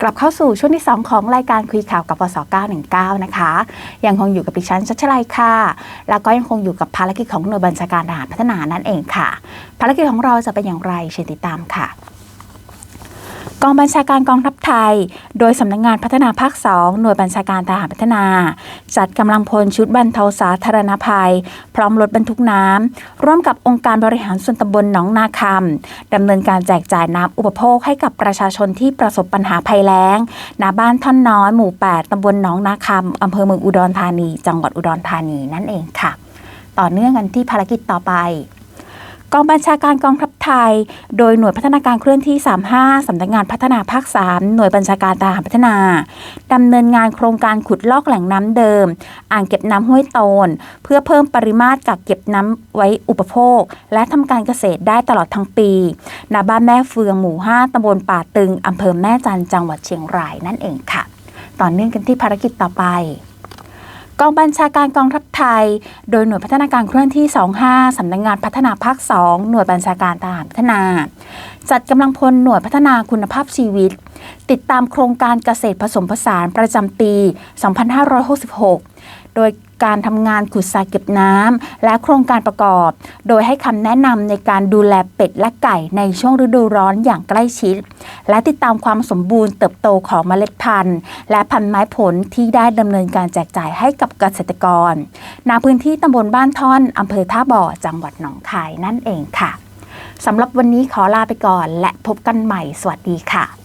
กลับเข้าสู่ช่วงที่ 2 ของรายการคุยข่าวกับปส919 นะคะ ยังคงอยู่กับดิฉันชัชลัยค่ะ แล้วก็ยังคงอยู่กับภารกิจของหน่วยบัญชาการทหารพัฒนานั่นเองค่ะ ภารกิจของเราจะเป็นอย่างไรเชิญติดตามค่ะ กองบัญชาการกองทัพไทย โดยสำนักงงานพัฒนาภาค2หน่วยบัญชาการทหารพัฒนา จัดกำลังพลชุดบรรเทาสาธารณภัย พร้อมรถบรรทุกน้ำ ร่วมกับองค์การบริหารส่วนตำบลหนองนาคำดำเนินการแจกจ่ายน้ำอุปโภคให้กับประชาชนที่ประสบปัญหาภัยแล้งณบ้านท่อนน้อยหมู่ 8ตำบลหนองนาคำอำเภอเมืองอุดรธานี จังหวัดอุดรธานีนั่นเองค่ะ ต่อเนื่องกันที่ภารกิจต่อไป กองบัญชาการกองทัพไทย โดยหน่วยพัฒนาการเคลื่อนที่ 35 สำนักงานพัฒนาภาค 3 หน่วยบัญชาการทหารพัฒนาดำเนินงานโครงการขุดลอกแหล่งน้ำเดิม อ่างเก็บน้ำห้วยโตน เพื่อเพิ่มปริมาตรกักเก็บน้ำไว้อุปโภค และทำการเกษตรได้ตลอดทั้งปีณบ้านแม่เฟืองหมู่ 5ตำบลป่าตึงอำเภอแม่จันจังหวัดเชียงรายนั่นเองค่ะ ต่อเนื่องกันที่ภารกิจต่อไป กองบัญชาการกองทัพไทย โดยหน่วยพัฒนาการเคลื่อนที่ 25 สำนักงงานพัฒนาภาค 2 หน่วยบัญชาการทหารพัฒนา จัดกำลังพลหน่วยพัฒนาคุณภาพชีวิต ติดตามโครงการเกษตรผสมผสานประจำปี 2566 โดยการทำงานขุดสระเก็บน้ำและโครงการประกอบ โดยให้คำแนะนำในการดูแลเป็ดและไก่ในช่วงฤดูร้อนอย่างใกล้ชิด และติดตามความสมบูรณ์เติบโตของเมล็ดพันธุ์ และพันธุ์ไม้ผลที่ได้ดำเนินการแจกจ่ายให้กับเกษตรกรณพื้นที่ตำบลบ้านท่อนอำเภอท่าบ่อจังหวัดหนองคายนั่นเองค่ะสำหรับวันนี้ขอลาไปก่อน และพบกันใหม่สวัสดีค่ะ